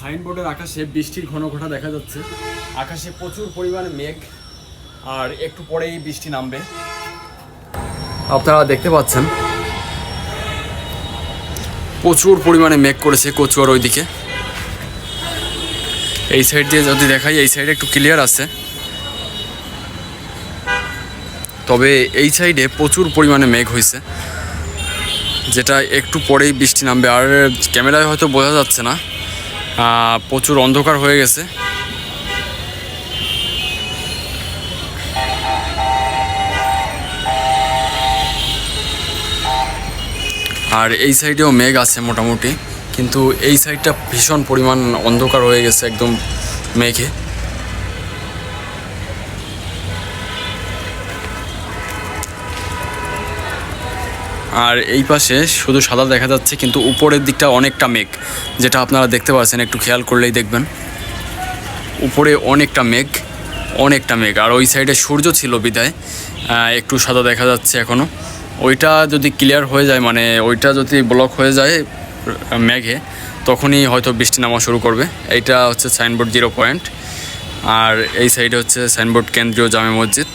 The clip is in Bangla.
সাইনবোর্ডের আকাশে বৃষ্টির ঘন ঘটা দেখা যাচ্ছে। আকাশে প্রচুর পরিমাণে মেঘ আর একটু পরেই বৃষ্টি নামবে। আপনারা দেখতে পাচ্ছেন, প্রচুর পরিমাণে মেঘ করেছে কচুয়ার ওইদিকে। এই সাইড দিয়ে যদি দেখাই, এই সাইডে একটু ক্লিয়ার আছে। তবে এই সাইডে প্রচুর পরিমাণে মেঘ হয়েছে, যেটা একটু পরেই বৃষ্টি নামবে। আর ক্যামেরায় হয়তো বোঝা যাচ্ছে না। প্রচুর অন্ধকার হয়ে গেছে। আর এই সাইডেও মেঘ আছে মোটামুটি, কিন্তু এই সাইডটা ভীষণ পরিমাণ অন্ধকার হয়ে গেছে একদম মেঘে। আর এই পাশে শুধু সাদা দেখা যাচ্ছে, কিন্তু উপরের দিকটা অনেকটা মেঘ, যেটা আপনারা দেখতে পাচ্ছেন, একটু খেয়াল করলেই দেখবেন। উপরে অনেকটা মেঘ অনেকটা মেঘ। আর ওই সাইডে সূর্য ছিল বিদায় একটু সাদা দেখা যাচ্ছে এখনও ওইটা যদি ক্লিয়ার হয়ে যায় মানে ওইটা যদি ব্লক হয়ে যায় মেঘে, তখনই হয়তো বৃষ্টি নামা শুরু করবে। এইটা হচ্ছে সাইনবোর্ড জিরো পয়েন্ট আর এই সাইডে হচ্ছে সাইনবোর্ড কেন্দ্রীয় জামে মসজিদ।